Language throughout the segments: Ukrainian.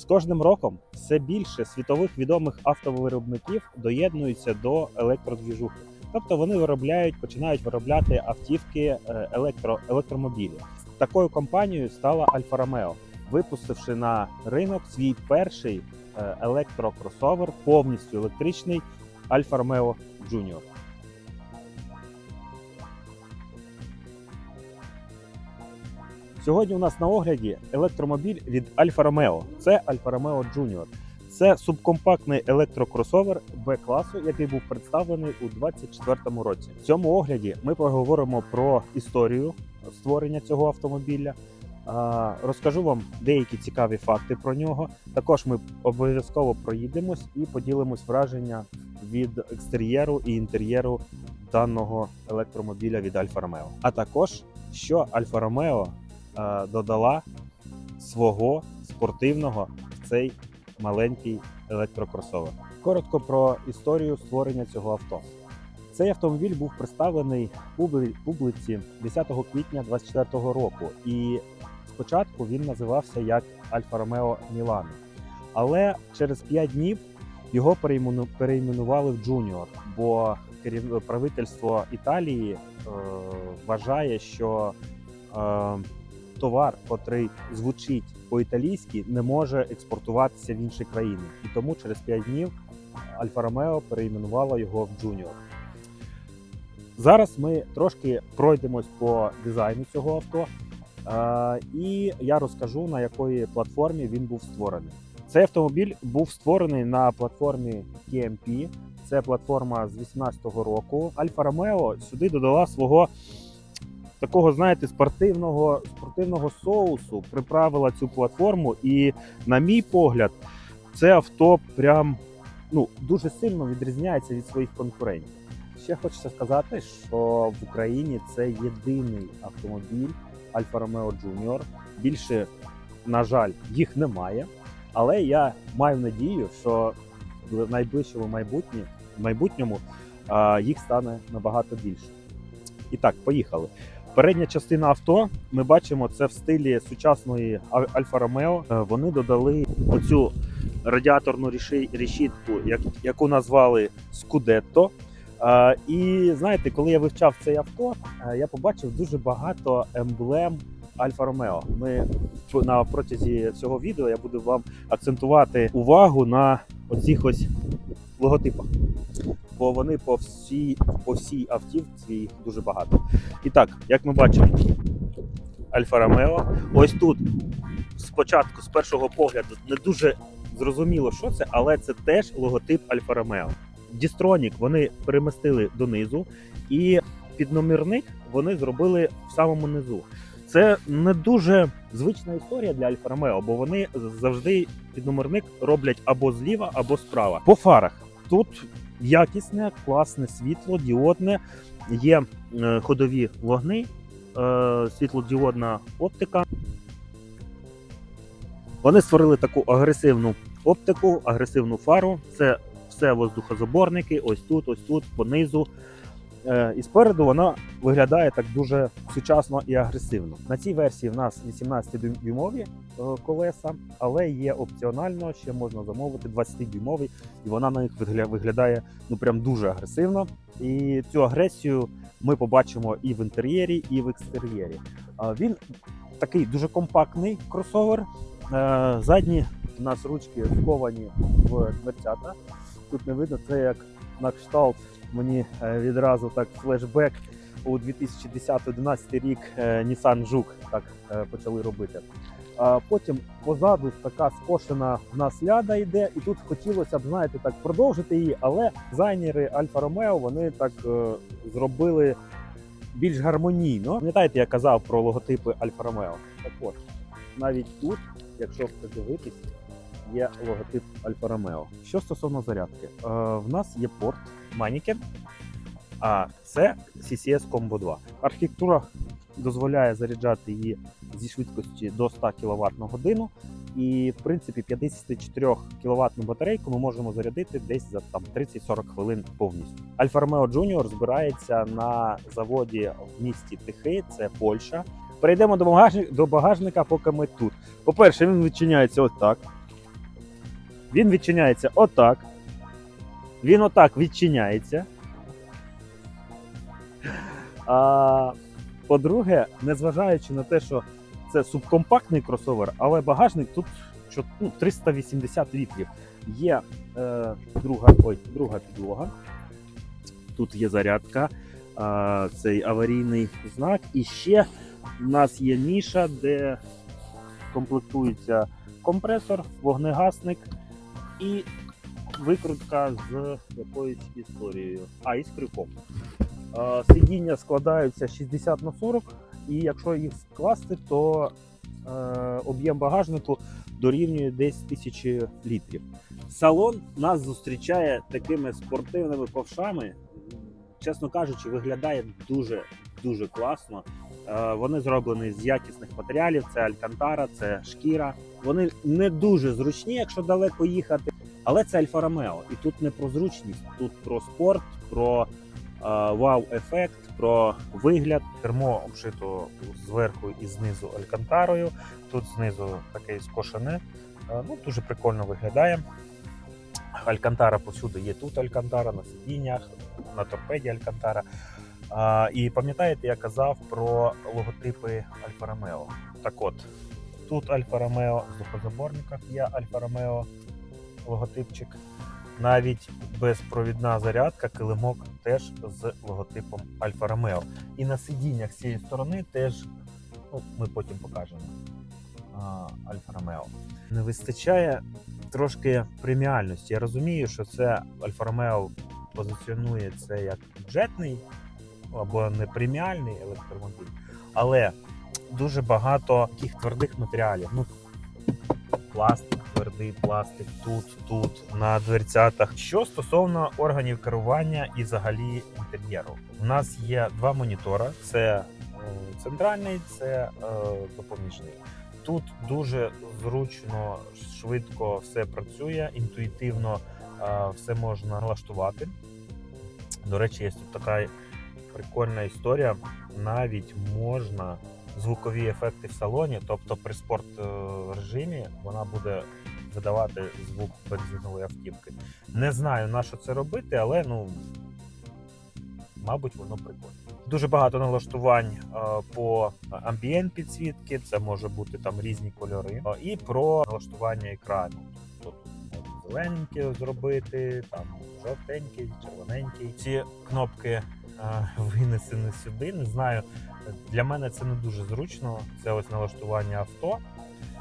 З кожним роком все більше світових відомих автовиробників доєднуються до електродвіжухи. Тобто вони виробляють, починають виробляти автівки е, електро, електромобілі. Такою компанією стала Альфа Ромео, випустивши на ринок свій перший е, електрокросовер, повністю електричний Альфа Ромео Junior. Сьогодні у нас на огляді електромобіль від Альфа Ромео. Це Альфа Ромео Junior. Це субкомпактний електрокросовер Б-класу, який був представлений у 2024 році. В цьому огляді ми поговоримо про історію створення цього автомобіля. Розкажу вам деякі цікаві факти про нього. Також ми обов'язково проїдемось і поділимось враження від екстер'єру і інтер'єру даного електромобіля від Альфа Ромео. А також що Альфа Ромео додала свого спортивного в цей маленький електрокросовер. Коротко про історію створення цього авто. Цей автомобіль був представлений публіці 10 квітня 2024 року, і спочатку він називався як Альфа Ромео Мілано. Але через 5 днів його перейменували в Джуніор, бо правительство Італії е, вважає, що е, товар, котрий звучить по-італійськи, не може експортуватися в інші країни. І тому через 5 днів Альфа Ромео перейменувала його в Junior. Зараз ми трошки пройдемось по дизайну цього авто. е, І я розкажу на якої платформі він був створений. Цей автомобіль був створений на платформі TMP. Це платформа з 2018 року. Альфа Ромео сюди додала свого такого, знаєте, спортивного, спортивного соусу, приправила цю платформу. І, на мій погляд, це авто прям ну, дуже сильно відрізняється від своїх конкурентів. Ще хочеться сказати, що в Україні це єдиний автомобіль Альфа Ромео Junior. Більше, на жаль, їх немає. Але я маю надію, що в найближчому майбутнє, майбутньому а, їх стане набагато більше. І так, поїхали. Передня частина авто ми бачимо це в стилі сучасної Альфа Ромео. Е, Вони додали оцю радіаторну решітку, яку назвали Скудетто. Е, І знаєте, коли я вивчав це авто, е, я побачив дуже багато емблем Альфа Ромео. Ми на протязі цього відео я буду вам акцентувати увагу на оцих ось логотипах. Бо вони по всій, по всій автівці їх дуже багато. І так, як ми бачимо, Альфа Ромео. Ось тут спочатку, з першого погляду, не дуже зрозуміло, що це, але це теж логотип Альфа Ромео. Дістронік вони перемістили донизу, і підномірник вони зробили в самому низу. Це не дуже звична історія для Альфа Ромео, бо вони завжди підномерник роблять або зліва, або справа. По фарах тут якісне, класне світло, діодне, є е, ходові вогни, е, світлодіодна оптика. Вони створили таку агресивну оптику, агресивну фару. Це все воздухозаборники, ось тут, ось тут, понизу. Е, І спереду вона виглядає так дуже сучасно і агресивно. На цій версії в нас 18-дюймові е, колеса, але є опціонально, ще можна замовити 20-дюймовий, і вона на них виглядає ну прям дуже агресивно. І цю агресію ми побачимо і в інтер'єрі, і в екстер'єрі. Він такий дуже компактний кросовер. Е, Задні у нас ручки сковані в дверцята. Тут не видно, це як на кшталт мені е, відразу так флешбек у 2010-2011 рік е, Nissan Жук так е, почали робити. А потім позаду така скошена в нас ляда йде, і тут хотілося б, знаєте, так продовжити її, але дизайнери Альфа Ромео вони так е, зробили більш гармонійно. Пам'ятаєте, я казав про логотипи Альфа Ромео? Так от, навіть тут, якщо придивитись, є логотип Альфа Ромео. Що стосовно зарядки, е, в нас є порт Манікен, а це CCS Combo 2. Архітектура дозволяє заряджати її зі швидкості до 100 кВт на годину. І в принципі 54 кВт батарейку ми можемо зарядити десь за там 30-40 хвилин повністю. Альфа Ромео Junior збирається на заводі в місті Тихи, це Польща. Перейдемо до багажника, поки ми тут. По-перше, він відчиняється ось так. Він відчиняється отак. Він отак відчиняється. А, по-друге, незважаючи на те, що це субкомпактний кросовер, але багажник тут ну, 380 літрів. Є е, друга, ой, друга підлога. Тут є зарядка, а, цей аварійний знак. І ще в нас є ніша, де комплектується компресор, вогнегасник і викрутка з якоюсь історією. А, і з крюком. Сидіння складаються 60 на 40, і якщо їх скласти, то е, об'єм багажнику дорівнює десь тисячі літрів. Салон нас зустрічає такими спортивними ковшами. Чесно кажучи, виглядає дуже дуже класно. Е, Вони зроблені з якісних матеріалів: це алькантара, це шкіра. Вони не дуже зручні, якщо далеко їхати. Але це Альфа Ромео. І тут не про зручність, тут про спорт, про е, вау-ефект, про вигляд. Кермо обшито зверху і знизу алькантарою. Тут знизу таке скошене. Е, Ну, дуже прикольно виглядає. Алькантара повсюди є тут Алькантара, на сидіннях, на торпеді Алькантара. А, і пам'ятаєте, я казав про логотипи Альфа Ромео. Так от, тут Альфа Ромео, в звукозаборниках є Альфа Ромео логотипчик. Навіть безпровідна зарядка, килимок теж з логотипом Альфа Ромео. І на сидіннях цієї сторони теж, ну, ми потім покажемо Альфа Ромео. Не вистачає трошки преміальності. Я розумію, що це Альфа Ромео позиціонує це як бюджетний або не преміальний електромобіль, але дуже багато таких твердих матеріалів. Ну, пластик, твердий пластик тут, тут, на дверцятах. Що стосовно органів керування і взагалі інтер'єру, у нас є два монітора: це е, центральний, це е, допоміжний. Тут дуже зручно, швидко все працює, інтуїтивно е, все можна налаштувати. До речі, є тут така прикольна історія. Навіть можна звукові ефекти в салоні, тобто при спорт режимі вона буде видавати звук бензинової автівки. Не знаю на що це робити, але ну мабуть воно прикольно. Дуже багато налаштувань е, по амбієнт підсвітки, це може бути там різні кольори, Е, і про налаштування екрану. Тут можна зелененькі зробити, там жовтенький, червоненький. Ці кнопки винесені сюди. Не знаю, для мене це не дуже зручно. Це ось налаштування авто,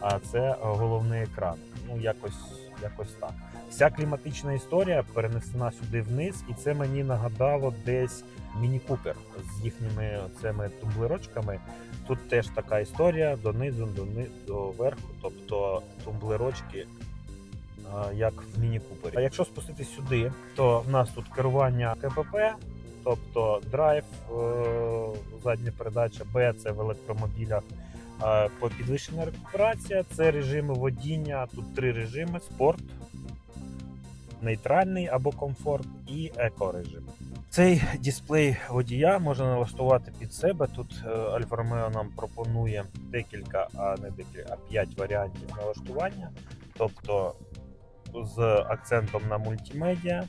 а це головний екран. Ну, якось, якось так. Вся кліматична історія перенесена сюди вниз, і це мені нагадало десь Міні Купер з їхніми цими тумблерочками. Тут теж така історія донизу, дони, до верху, тобто тумблерочки, як в Міні Купері. А якщо спуститись сюди, то в нас тут керування КПП, тобто драйв, е, задня передача, Б це в електромобілях. Підвищена рекуперація, це режими водіння. Тут три режими: спорт, нейтральний або комфорт і екорежим. Цей дисплей водія можна налаштувати під себе. Тут е, Альфа Ромео нам пропонує декілька, а не декілька, а 5 варіантів налаштування. Тобто з акцентом на мультимедіа,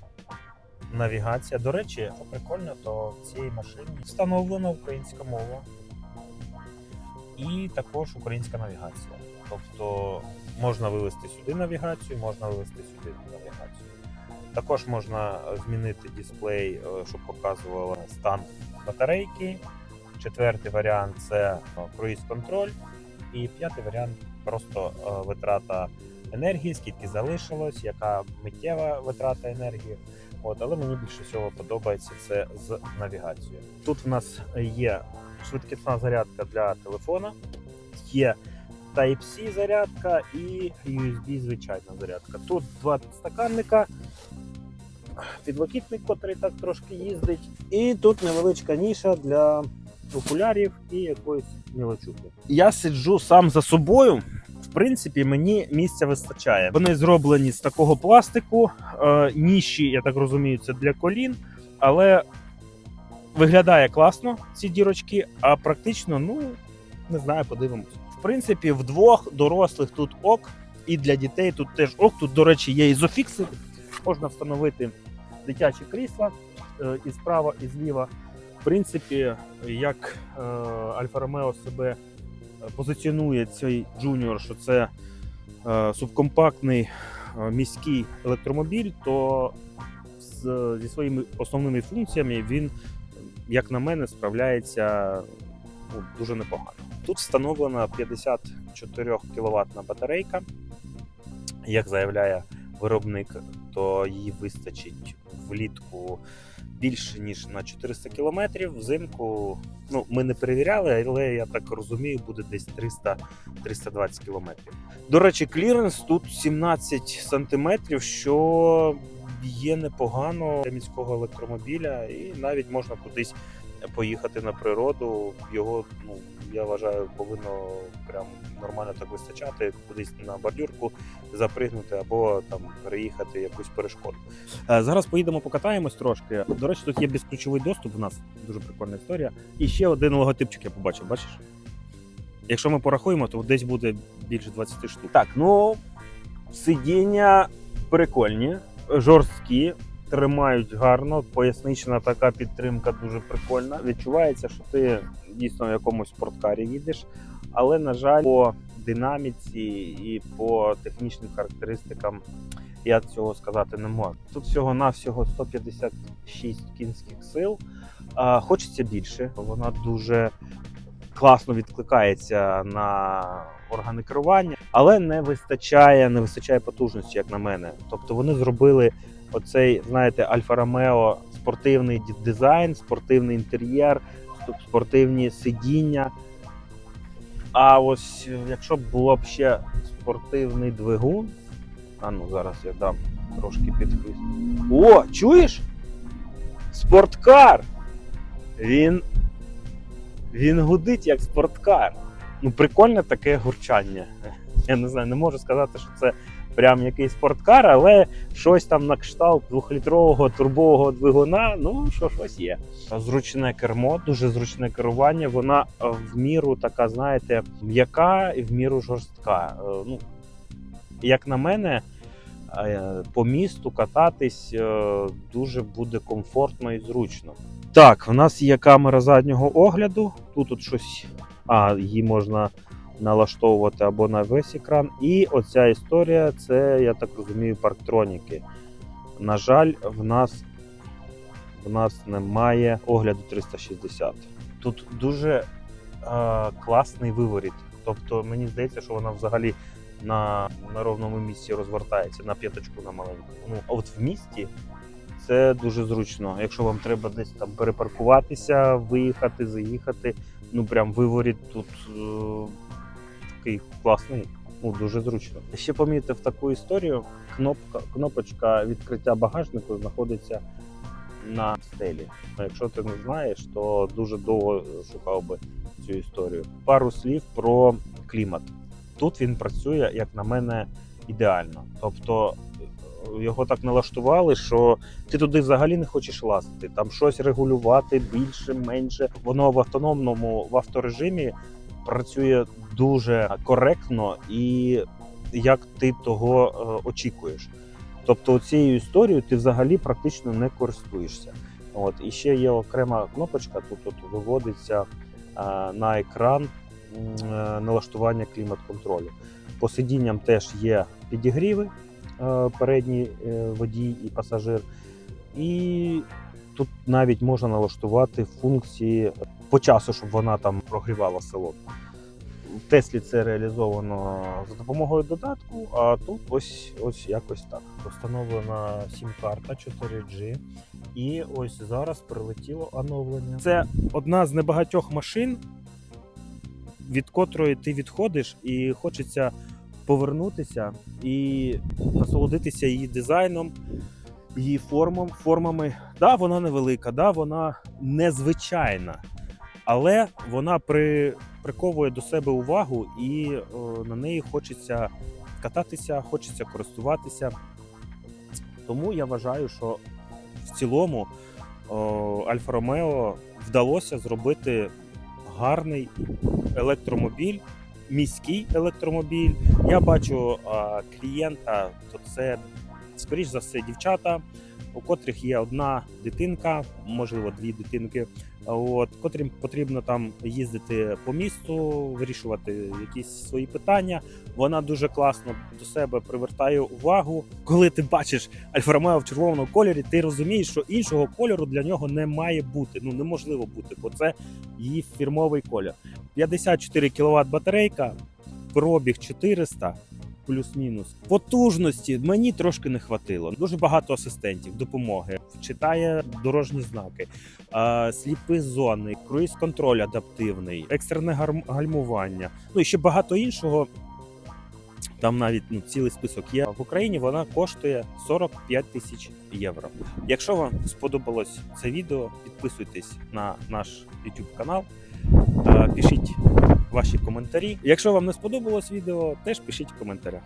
навігація. До речі, що прикольно, то в цій машині встановлена українська мова і також українська навігація. Тобто можна вивести сюди навігацію, можна вивести сюди навігацію. Також можна змінити дисплей, е, щоб показувало стан батарейки. Четвертий варіант це круїз контроль. І п'ятий варіант просто е, витрата енергії, скільки залишилось, яка миттєва витрата енергії. От, але мені більше всього подобається це з навігацією. Тут в нас є швидкісна зарядка для телефона, є Type-C зарядка і USB звичайна зарядка. Тут два підстаканника, підлокітник, котрий так трошки їздить, і тут невеличка ніша для окулярів і якоїсь мілочухи. Я сиджу сам за собою. В принципі, мені місця вистачає. Вони зроблені з такого пластику. Е, ніші, я так розумію, це для колін, але виглядає класно ці дірочки, а практично, ну не знаю, подивимось. В принципі, вдвох дорослих тут ок. і для дітей тут теж ох, тут, до речі, є ізофікси. Можна встановити дитячі крісла е, і справа, і зліва. В принципі, як е, Альфа Ромео себе позиціонує цей джуніор, що це е, субкомпактний е, міський електромобіль, то зі своїми основними функціями він, як на мене, справляється ну, дуже непогано. Тут встановлена 54 кВт батарейка. Як заявляє виробник, то її вистачить влітку більше ніж на 400 км. Взимку ну, ми не перевіряли, але я так розумію, буде десь 300-320 км. До речі, кліренс тут 17 см, що є непогано для міського електромобіля, і навіть можна кудись поїхати на природу. Його, ну я вважаю, повинно прям нормально так вистачати, кудись на бордюрку запригнути або там переїхати якусь перешкоду. Е, Зараз поїдемо покатаємось трошки. До речі, тут є безключовий доступ. У нас дуже прикольна історія. І ще один логотипчик я побачив. Бачиш? Якщо ми порахуємо, то десь буде більше 20 штук. Так, ну сидіння прикольні, жорсткі, тримають гарно. Пояснична така підтримка дуже прикольна. Відчувається, що ти дійсно в якомусь спорткарі їдеш, але на жаль, по динаміці і по технічним характеристикам я цього сказати не можу. Тут всього навсього 156 кінських сил. Хочеться більше. Вона дуже класно відкликається на органи керування, але не вистачає, не вистачає потужності, як на мене. Тобто вони зробили оцей, знаєте, Альфа Ромео спортивний дизайн, спортивний інтер'єр, спортивні сидіння. А ось е, якщо б було б ще спортивний двигун. А ну зараз я дам трошки підхист. О, чуєш? Спорткар! Він. Він гудить як спорткар. Ну, прикольне таке гурчання. Я не знаю, не можу сказати, що це прям якийсь спорткар, але щось там на кшталт двохлітрового турбового двигуна, ну що щось є. Зручне кермо, дуже зручне керування. Вона е, в міру така, знаєте, м'яка і в міру жорстка. Е, Ну, як на мене, е, по місту кататись дуже буде комфортно і зручно. Так, в нас є камера заднього огляду. Тут от щось. А, її можна налаштовувати або на весь екран. І оця історія це, я так розумію, парктроніки. На жаль, в нас, в нас немає огляду 360. Тут дуже е, класний виворіт. Тобто мені здається, що вона взагалі на, на ровному місці розвертається на п'яточку на маленьку. Ну, а от в місті це дуже зручно. Якщо вам треба десь там перепаркуватися, виїхати, заїхати. Ну прям виворіт тут е, такий класний, ну дуже зручно. Ще помітив таку історію. Кнопка, кнопочка відкриття багажнику знаходиться на стелі. Якщо ти не знаєш, то дуже довго шукав би цю історію. Пару слів про клімат. Тут він працює, як на мене, ідеально. Тобто е, його так налаштували, що ти туди взагалі не хочеш лазити. Там щось регулювати більше, менше. Воно в автономному в авторежимі працює дуже коректно і як ти того е, очікуєш. Тобто цією історією ти взагалі практично не користуєшся. От і ще є окрема кнопочка. Тут от виводиться е, на екран е, налаштування клімат-контролю. По сидінням теж є підігріви, передній водій і пасажир. І тут навіть можна налаштувати функції по часу, щоб вона там прогрівала салон. В Теслі це реалізовано за допомогою додатку, а тут ось, ось якось так. Встановлена сім-карта 4G. І ось зараз прилетіло оновлення. Це одна з небагатьох машин, від котрої ти відходиш, і хочеться повернутися і насолодитися її дизайном, її формом, формами. Да, вона невелика, да, вона незвичайна, але вона при, приковує до себе увагу, і о, на неї хочеться кататися, хочеться користуватися. Тому я вважаю, що в цілому о, Альфа Ромео вдалося зробити гарний електромобіль, міський електромобіль, Я бачу а, клієнта, то це скоріш за все дівчата, у котрих є одна дитинка, можливо, дві дитинки. От котрим потрібно там їздити по місту, вирішувати якісь свої питання. Вона дуже класно до себе привертає увагу. Коли ти бачиш Альфа Ромео в червоному кольорі, ти розумієш, що іншого кольору для нього не має бути. Ну неможливо бути, бо це її фірмовий колір. 54 кВт батарейка, пробіг 400. Плюс-мінус потужності мені трошки не хватило. Дуже багато асистентів, допомоги, читає дорожні знаки, сліпі зони, круїз-контроль адаптивний, екстрене гальмування. Ну і ще багато іншого. Там навіть ну, цілий список є. В Україні вона коштує 45 тисяч євро. Якщо вам сподобалось це відео, підписуйтесь на наш YouTube канал, пишіть ваші коментарі. Якщо вам не сподобалось відео, теж пишіть в коментарях.